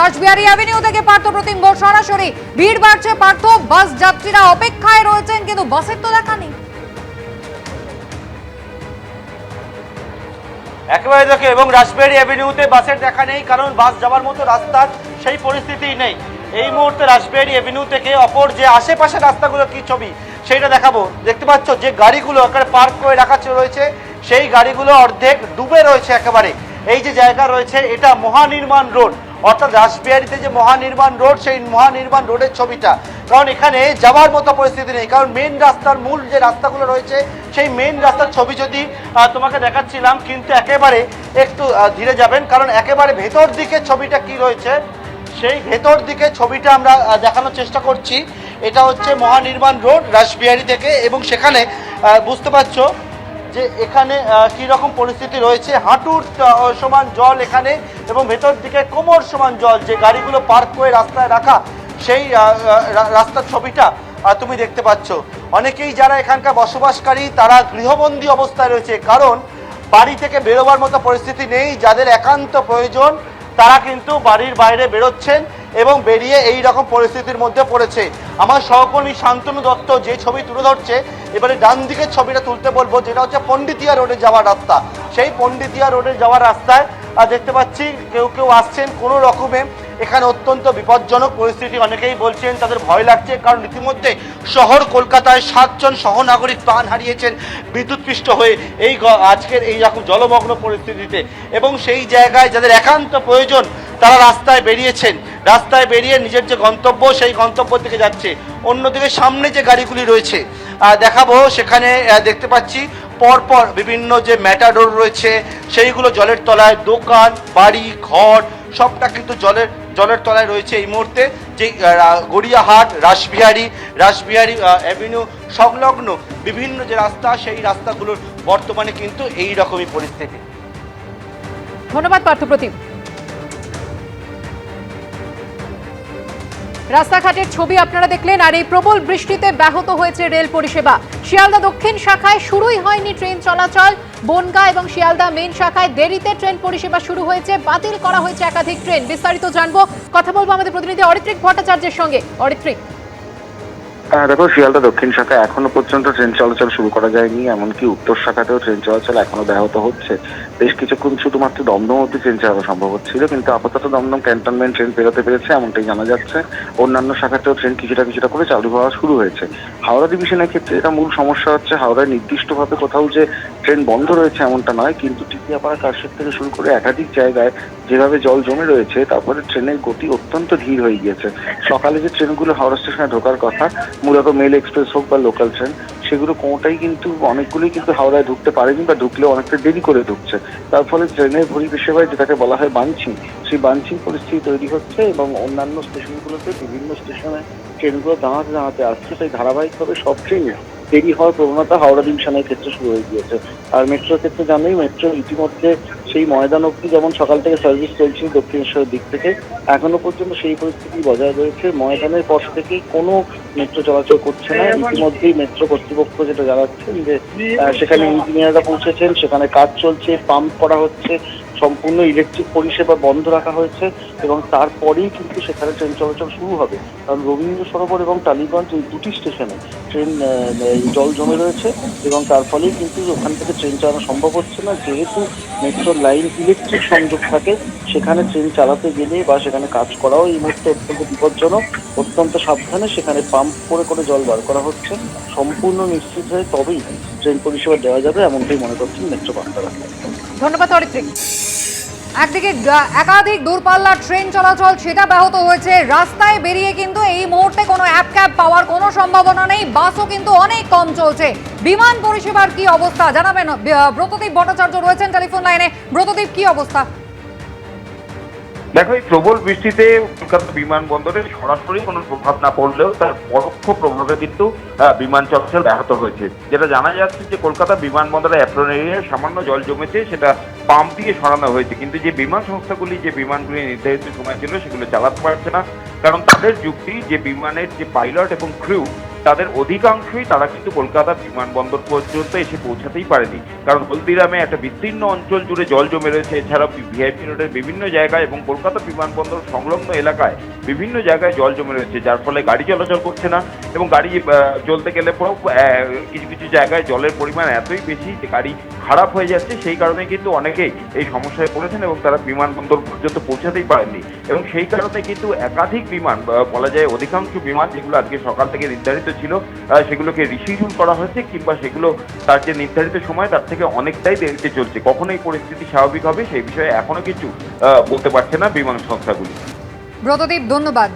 Rashbehari avenue থেকে পার্থ প্রতিম সরাসরি। ভিড় বাড়ছে পার্থ, বাস যাত্রীরা অপেক্ষায় রয়েছেন, কিন্তু বাসের তো দেখা নেই। একেবারে দেখে, এবং রাসবিহারী অ্যাভিনিউতে বাসের দেখা নেই, কারণ বাস যাওয়ার মতো রাস্তার সেই পরিস্থিতি নেই। এই মুহূর্তে রাসবিহারী অ্যাভিনিউ থেকে অপর যে আশেপাশে রাস্তাগুলো কি ছবি, সেইটা দেখাবো। দেখতে পাচ্ছ, যে গাড়িগুলো একেবারে পার্ক করে রাখা রয়েছে, সেই গাড়িগুলো অর্ধেক ডুবে রয়েছে একেবারে। এই যে জায়গা রয়েছে, এটা মহানির্মাণ রোড। অর্থাৎ রাসবিহারীতে যে মহানির্মাণ রোড, সেই মহানির্মাণ রোডের ছবিটা। কারণ এখানে যাওয়ার মতো পরিস্থিতি নেই। কারণ মেন রাস্তার মূল যে রাস্তাগুলো রয়েছে, সেই মেন রাস্তার ছবি যদি তোমাকে দেখাচ্ছিলাম, কিন্তু একেবারে একটু ধীরে যাবেন। কারণ একেবারে ভেতর দিকে ছবিটা কি রয়েছে, সেই ভেতর দিকে ছবিটা আমরা দেখানোর চেষ্টা করছি। এটা হচ্ছে মহানির্মাণ রোড রাসবিহারী থেকে এবং সেখানে বুঝতে পারছ যে এখানে কি রকম পরিস্থিতি রয়েছে? হাঁটুর সমান জল এখানে এবং ভেতর দিকে কোমর সমান জল, যে গাড়িগুলো পার্ক করে রাস্তায় রাখা, সেই রাস্তার ছবিটা তুমি দেখতে পাচ্ছ। অনেকেই যারা এখানকার বসবাসকারী, তারা গৃহবন্দী অবস্থায় রয়েছে। কারণ, বাড়ি থেকে বেরোবার মতো পরিস্থিতি নেই। যাদের একান্ত প্রয়োজন তারা কিন্তু বাড়ির বাইরে বেরোচ্ছেন এবং বেরিয়ে এই রকম পরিস্থিতির মধ্যে পড়েছে। আমার সহকর্মী শান্তনু দত্ত যে ছবি তুলে ধরছে, এবারে ডান দিকের ছবিটা তুলতে বলব, যেটা হচ্ছে পন্ডিতিয়া রোডে যাওয়ার রাস্তা। সেই পন্ডিতিয়া রোডে যাওয়ার রাস্তায় দেখতে পাচ্ছি, কেউ কেউ আসছেন কোনো রকমে। এখানে অত্যন্ত বিপজ্জনক পরিস্থিতি। অনেকেই বলছেন তাদের ভয় লাগছে, কারণ ইতিমধ্যে শহর কলকাতায় সাতজন সহনাগরিক প্রাণ হারিয়েছেন বিদ্যুৎপৃষ্ট হয়ে এই আজকের এই রকম জলমগ্ন পরিস্থিতিতে। এবং সেই জায়গায় যাদের একান্ত প্রয়োজন, তারা রাস্তায় বেরিয়েছেন। রাস্তায় বেরিয়ে নিজের যে গন্তব্য, সেই গন্তব্য দিকে যাচ্ছে। অন্যদিকে সামনে যে গাড়িগুলি রয়েছে দেখাবো, সেখানে দেখতে পাচ্ছি পরপর বিভিন্ন যে ম্যাটাডোর রয়েছে, সেইগুলো জলের তলায় দোকান, বাড়ি, ঘর, সবটা কিন্তু জলের জলের তলায় রয়েছে এই মুহূর্তে যে গড়িয়াহাট, রাসবিহারী রাসবিহারী অ্যাভিনিউ সংলগ্ন বিভিন্ন যে রাস্তা, সেই রাস্তাগুলোর বর্তমানে কিন্তু এই রকমই পরিস্থিতি। ধন্যবাদ পার্থ প্রতিম রাস্তাঘাটের ছবি আপনারা দেখলেন, আর এই প্রবল বৃষ্টিতে ব্যাহত হয়েছে রেল পরিষেবা। শিয়ালদা দক্ষিণ শাখায় শুরুই হয়নি ট্রেন চলাচল। বনগা এবং শিয়ালদা মেন শাখায় দেরিতে ট্রেন পরিষেবা শুরু হয়েছে, বাতিল করা হয়েছে একাধিক ট্রেন। বিস্তারিত জানব। কথা বলব আমাদের প্রতিনিধি অরিত্রিক ভট্টাচার্যের সঙ্গে। অরিত্রিক। হ্যাঁ দেখো, শিয়ালদা দক্ষিণ শাখা এখনও পর্যন্ত ট্রেন চলাচল শুরু করা যায়নি, এমনকি উত্তর শাখাতেও ট্রেন চলাচল এখনও ব্যাহত হচ্ছে। বেশ কিছুক্ষণ শুধুমাত্র দমদম অব্দি ট্রেন চালানো সম্ভব হচ্ছিল, কিন্তু আপাতত দমদম ক্যান্টনমেন্ট ট্রেন পেরোতে পেরেছে, এমনটাই জানা যাচ্ছে। অন্যান্য শাখাতেও ট্রেন কিছুটা কিছুটা করে চালু হওয়া শুরু হয়েছে। হাওড়া ডিভিশনের ক্ষেত্রে এটা মূল সমস্যা হচ্ছে, হাওড়ায় নির্দিষ্টভাবে কোথাও যে ট্রেন বন্ধ রয়েছে এমনটা নয়, কিন্তু টিকিয়াপাড়া কারশেড থেকে শুরু করে একাধিক জায়গায় যেভাবে জল জমে রয়েছে, তারপরে ট্রেনের গতি অত্যন্ত ধীর হয়ে গিয়েছে। সকালে যে ট্রেনগুলো হাওড়া স্টেশনে ঢোকার কথা মূলত মেল এক্সপ্রেস হোক বা লোকাল ট্রেন, সেগুলো কোনোটাই কিন্তু অনেকগুলোই কিন্তু হাওড়ায় ঢুকতে পারেনি বা ঢুকলে অনেকটা দেরি করে ঢুকছে। তার ফলে ট্রেনের পরিষেবায় যেটাকে বলা হয় বাঞ্চিং সেই বাঞ্চিং পরিস্থিতি তৈরি হচ্ছে এবং অন্যান্য স্টেশনগুলোতে বিভিন্ন স্টেশনে ট্রেনগুলো দাঁড়াতে দাঁড়াতে আসছে। তাই ধারাবাহিকভাবে সব ট্রেনে দেরি হওয়ার প্রবণতা হাওড়া ডিভিশনের ক্ষেত্রে শুরু হয়ে গিয়েছে। আর মেট্রোর ক্ষেত্রে জানোই মেট্রো ইতিমধ্যে সেই ময়দান অব্দি যেমন সকাল থেকে সার্ভিস চলছে দক্ষিণেশ্বরের দিক থেকে এখনও পর্যন্ত সেই পরিস্থিতি বজায় রয়েছে। ময়দানের পর থেকেই কোনো মেট্রো চলাচল করছে না। ইতিমধ্যেই মেট্রো কর্তৃপক্ষ যেটা জানাচ্ছেন যে আহ, সেখানে ইঞ্জিনিয়াররা পৌঁছেছেন সেখানে কাজ চলছে পাম্প করা হচ্ছে। সম্পূর্ণ ইলেকট্রিক পরিষেবা বন্ধ রাখা হয়েছে এবং তারপরেই কিন্তু সেখানে ট্রেন চলাচল শুরু হবে। কারণ রবীন্দ্র সরোবর এবং টালিগঞ্জ এই দুটি স্টেশনে ট্রেন জল জমে রয়েছে এবং তার ফলেই কিন্তু ওখান থেকে ট্রেন চালানো সম্ভব হচ্ছে না। যেহেতু মেট্রোর লাইন ইলেকট্রিক সংযোগ থাকে, সেখানে ট্রেন চালাতে গেলে বা সেখানে কাজ করাও এই মুহূর্তে অত্যন্ত বিপজ্জনক। অত্যন্ত সাবধানে সেখানে পাম্প করে করে জল বার করা হচ্ছে। সম্পূর্ণ নিশ্চিত হয়ে তবেই ট্রেন পরিষেবা দেওয়া যাবে, এমনটাই মনে করছেন মেট্রো কর্তারা ধন্যবাদ অরিত্রিক একদিকে একাধিক দূরপাল্লার ট্রেন চলাচল, সেটা ব্যাহত হয়েছে। রাস্তায় বেরিয়ে কিন্তু এই মুহূর্তে কোনো অ্যাপ ক্যাব পাওয়ার কোনো সম্ভাবনা নেই। বাসও কিন্তু অনেক কম চলছে। বিমান পরিষেবার কি অবস্থা? জানাবেন ব্রতদীপ ভট্টাচার্য রয়েছেন টেলিফোন লাইনে। ব্রতদীপ, কি অবস্থা? দেখো, এই প্রবল বৃষ্টিতে কলকাতা বিমানবন্দরে সরাসরি কোনো প্রভাব না পড়লেও তার পরোক্ষ প্রভাবে কিন্তু বিমান চলাচল ব্যাহত হয়েছে। যেটা জানা যাচ্ছে যে কলকাতা বিমানবন্দরে অ্যাপ্রন এরিয়ায় সামান্য জল জমেছে, সেটা পাম্প দিয়ে সরানো হয়েছে। কিন্তু যে বিমান সংস্থাগুলি যে বিমানগুলি নির্ধারিত সময় ছিল, সেগুলো চালাতে পারছে না। কারণ তাদের যুক্তি যে বিমানের যে পাইলট এবং ক্রিউ তাদের অধিকাংশই তারা কিন্তু কলকাতা বিমানবন্দর পর্যন্ত এসে পৌঁছাতেই পারেনি। কারণ হলদিরামে একটা বিস্তীর্ণ অঞ্চল জুড়ে জল জমে রয়েছে, এছাড়াও ভিআইপি রোডের বিভিন্ন জায়গায় এবং কলকাতা বিমানবন্দর সংলগ্ন এলাকায় বিভিন্ন জায়গায় জল জমে রয়েছে, যার ফলে গাড়ি চলাচল করছে না এবং গাড়ি চলতে গেলে পরেও কিছু কিছু জায়গায় জলের পরিমাণ এতই বেশি যে গাড়ি খারাপ হয়ে যাচ্ছে। সেই কারণে কিন্তু অনেকেই এই সমস্যায় পড়েছেন এবং তারা বিমানবন্দর পর্যন্ত পৌঁছাতেই পারেননি। এবং সেই কারণে কিন্তু একাধিক বিমান বলা যায় অধিকাংশ বিমান যেগুলো আজকে সকাল থেকে নির্ধারিত ছিল সেগুলোকে রিশিডিউল করা হয়েছে কিংবা সেগুলো তার যে নির্ধারিত সময়, তার থেকে অনেকটাই দেরিতে চলছে। কখন এই পরিস্থিতি স্বাভাবিক হবে, সেই বিষয়ে এখনও কিছু বলতে পারছে না বিমান সংস্থাগুলি। ব্রতদীপ, ধন্যবাদ।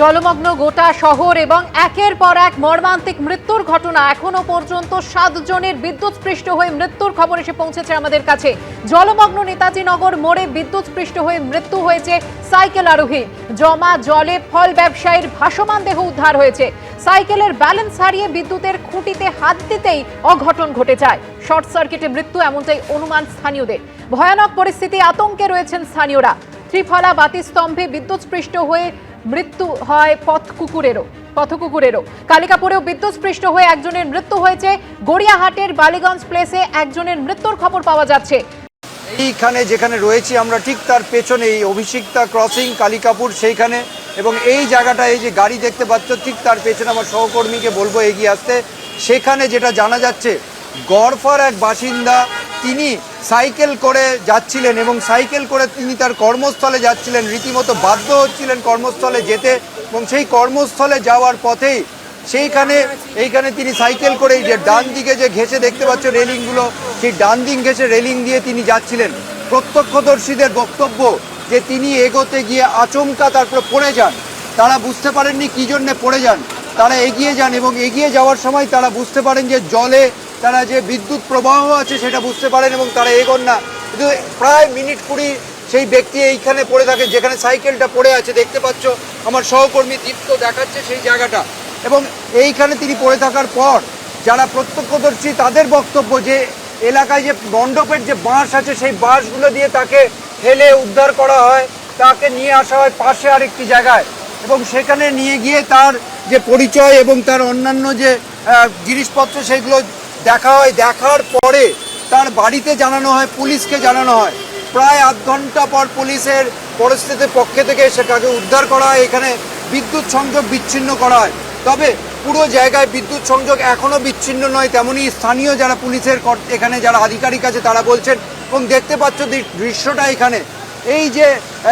জলমগ্ন গোটা শহর এবং একের পর এক মর্মান্তিক মৃত্যুর ঘটনা এখনও পর্যন্ত সাতজনের বিদ্যুৎস্পৃষ্ট হয়ে মৃত্যুর খবর এসে পৌঁছেছে আমাদের কাছে। জলমগ্ন নেতাজি নগর মোড়ে বিদ্যুৎস্পৃষ্ট হয়ে মৃত্যু হয়েছে সাইকেল আরোহী। জমা জলে ফল ব্যবসায়ীর ভাসমান দেহ উদ্ধার হয়েছে। সাইকেলের ব্যালেন্স হারিয়ে বিদ্যুতের খুঁটিতে হাত দিতেই অঘটন ঘটে যায়। শর্ট সার্কিটে মৃত্যু এমনটাই অনুমান স্থানীয়দের। ভয়ানক পরিস্থিতি আতঙ্কে রয়েছেন স্থানীয়রা। ত্রিফলা বাতিস্তম্ভে বিদ্যুৎস্পৃষ্ট হয়ে মৃত্যু হয় পথ কুকুরেরও পথকুকুরেরও। কালিকাপুরেও বিদ্যুৎস্পৃষ্ট হয়ে একজনের মৃত্যু হয়েছে। গড়িয়াহাটের বালিগঞ্জ প্লেসে একজনের মৃত্যুর খবর পাওয়া যাচ্ছে। এইখানে যেখানে রয়েছি আমরা ঠিক তার পেছনে এই অভিষিক্তা ক্রসিং কালিকাপুর সেইখানে। এবং এই জায়গাটা, এই যে গাড়ি দেখতে পাচ্ছ, ঠিক তার পেছনে আমার সহকর্মীকে বলব এগিয়ে আসতে। সেখানে যেটা জানা যাচ্ছে, গড়ফার এক বাসিন্দা, তিনি সাইকেল করে যাচ্ছিলেন এবং সাইকেল করে তিনি তার কর্মস্থলে যাচ্ছিলেন। রীতিমতো বাধ্য হচ্ছিলেন কর্মস্থলে যেতে এবং সেই কর্মস্থলে যাওয়ার পথেই সেইখানে, এইখানে তিনি সাইকেল করে যে ডান দিকে যে ঘেসে দেখতে পাচ্ছ রেলিংগুলো, সেই ডান দিক ঘেসে রেলিং দিয়ে তিনি যাচ্ছিলেন। প্রত্যক্ষদর্শীদের বক্তব্য যে তিনি এগোতে গিয়ে আচমকা তারপর পড়ে যান। তারা বুঝতে পারেননি কী জন্যে পড়ে যান। তারা এগিয়ে যান এবং এগিয়ে যাওয়ার সময় তারা বুঝতে পারেন যে জলে তারা যে বিদ্যুৎ প্রবাহ আছে সেটা বুঝতে পারেন এবং তারা এগোন না। কিন্তু প্রায় মিনিট কুড়ি সেই ব্যক্তি এইখানে পড়ে থাকে, যেখানে সাইকেলটা পড়ে আছে। দেখতে পাচ্ছ, আমার সহকর্মী দীপ্ত দেখাচ্ছে সেই জায়গাটা। এবং এইখানে তিনি পড়ে থাকার পর যারা প্রত্যক্ষদর্শী, তাদের বক্তব্য যে এলাকায় যে মণ্ডপের যে বাঁশ আছে, সেই বাঁশগুলো দিয়ে তাকে ফেলে উদ্ধার করা হয়, তাকে নিয়ে আসা হয় পাশে আরেকটি জায়গায়। এবং সেখানে নিয়ে গিয়ে তার যে পরিচয় এবং তার অন্যান্য যে জিনিসপত্র, সেগুলো দেখা হয়, দেখার পরে তার বাড়িতে জানানো হয়, পুলিশকে জানানো হয়। প্রায় আধ ঘণ্টা পর পুলিশের পরিস্থিতির পক্ষে থেকে এসে তাকে উদ্ধার করা হয়, এখানে বিদ্যুৎ সংযোগ বিচ্ছিন্ন করা হয়। তবে পুরো জায়গায় বিদ্যুৎ সংযোগ এখনও বিচ্ছিন্ন নয়, তেমনি স্থানীয় যারা পুলিশের এখানে যারা আধিকারিক আছে তারা বলছেন, এবং দেখতে পাচ্ছ দৃশ্যটা এখানে। এই যে,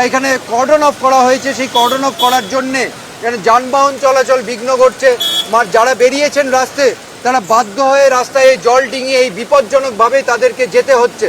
এখানে কর্ডন অফ করা হয়েছে, সেই কর্ডন অফ করার জন্যে এখানে যানবাহন চলাচল বিঘ্ন ঘটছে। যারা বেরিয়েছেন রাস্তায় তারা বাধ্য হয়ে রাস্তায় এই জল ডিঙিয়ে এই বিপজ্জনকভাবে তাদেরকে যেতে হচ্ছে।